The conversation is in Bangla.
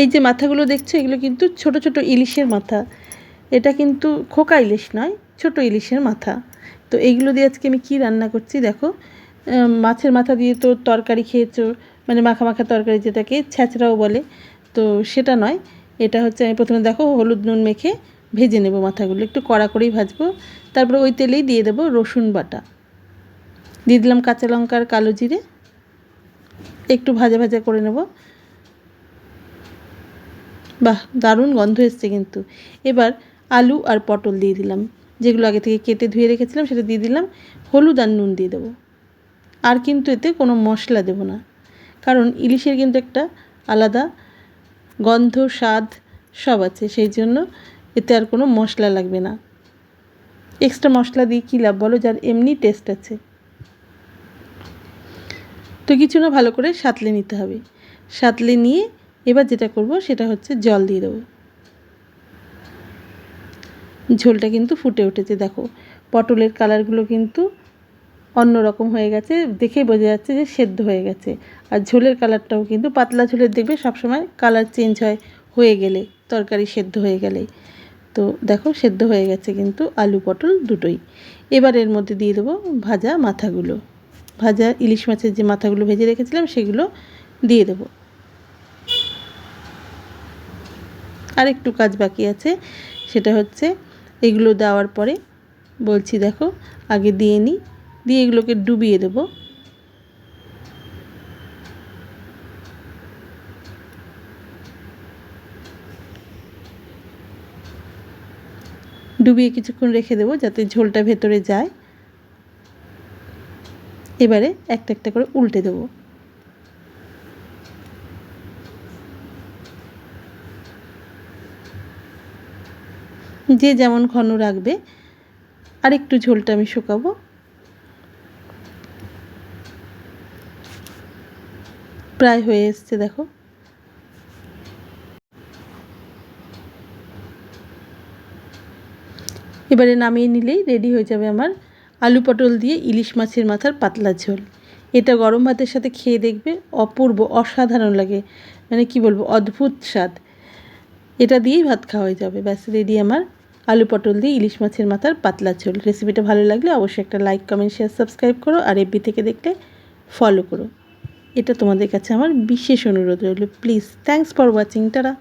এই যে মাথাগুলো দেখছ, এগুলো কিন্তু ছোট ছোট ইলিশের মাথা। এটা কিন্তু খোকা ইলিশ নয়, ছোট ইলিশের মাথা। তো এইগুলো দিয়ে আজকে আমি কি রান্না করছি দেখো। মাছের মাথা দিয়ে তো তরকারি খেয়েছো মানে মাখা মাখা তরকারি যেটাকে ছ্যাঁচড়াও বলে। তো সেটা নয়, এটা হচ্ছে আমি প্রথমে দেখো হলুদ নুন মেখে ভেজে নেব মাথাগুলো। একটু কড়া করেই ভাজবো। তারপরে ওই তেলেই দিয়ে দেবো রসুন বাটা। দিয়ে দিলাম কাঁচা লঙ্কার কালো জিরে। একটু ভাজা ভাজা করে নেব। বাহ, দারুণ গন্ধ এসছে কিন্তু। এবার আলু আর পটল দিয়ে দিলাম। যেগুলো আগে থেকে কেটে ধুয়ে রেখেছিলাম, সেটা দিয়ে দিলাম। হলুদ আর নুন দিয়ে দেবো। আর কিন্তু এতে কোনো মশলা দেবো না। কারণ ইলিশের কিন্তু একটা আলাদা গন্ধ, স্বাদ সব আছে। সেই জন্য এতে আর কোনো মশলা লাগবে না। এক্সট্রা মশলা দিয়ে কী লাভ বলো? যার এমনি টেস্ট আছে। তো কিছু না, ভালো করে সাঁতলে নিতে হবে। সাঁতলে নিয়ে এবার যেটা করব সেটা হচ্ছে জল দিয়ে দেবো। ঝোলটা কিন্তু ফুটে উঠেছে, দেখো। পটলের কালারগুলো কিন্তু অন্য রকম হয়ে গেছে, দেখেই বোঝা যাচ্ছে যে সেদ্ধ হয়ে গেছে। আর ঝোলের কালারটাও কিন্তু পাতলা ঝোলের দেখবে সবসময় কালার চেঞ্জ হয়, হয়ে গেলে, তরকারি সেদ্ধ হয়ে গেলে। তো দেখো, সেদ্ধ হয়ে গেছে কিন্তু আলু পটল দুটোই। এবার এর মধ্যে দিয়ে দেবো ভাজা মাথাগুলো। ভাজা ইলিশ মাছের যে মাথাগুলো ভেজে রেখেছিলাম, সেগুলো দিয়ে দেবো। আর একটু কাজ বাকি আছে, সেটা হচ্ছে এগুলো দেওয়ার পরে বলছি দেখো, আগে দিয়ে নিই, দিয়ে এগুলোকে ডুবিয়ে দেবো। ডুবিয়ে কিছুক্ষণ রেখে দেবো যাতে ঝোলটা ভেতরে যায়। এবারে একটা একটা করে উল্টে দেবো। যে যেমন ঘন রাখবে আর একটু ঝোলটা আমি শুকাবো। প্রায় হয়ে এসছে, দেখো। এবারে নামিয়ে নিলেই রেডি হয়ে যাবে আমার আলু পটল দিয়ে ইলিশ মাছের মাথার পাতলা ঝোল। এটা গরম ভাতের সাথে খেয়ে দেখবে অপূর্ব, অসাধারণ লাগে। মানে কি বলব, অদ্ভুত স্বাদ। এটা দিয়েই ভাত খাওয়া হয়ে যাবে। ব্যাস, রেডি আমার আলু পটল দিয়ে ইলিশ মাছের মাথার পাতলা ঝোল। রেসিপিটা ভালো লাগলে অবশ্যই একটা লাইক কমেন্ট শেয়ার সাবস্ক্রাইব করো আর এফবি থেকে দেখলে ফলো করো। এটা তোমাদের কাছে আমার বিশেষ অনুরোধ রইল। Please thanks for watching tata.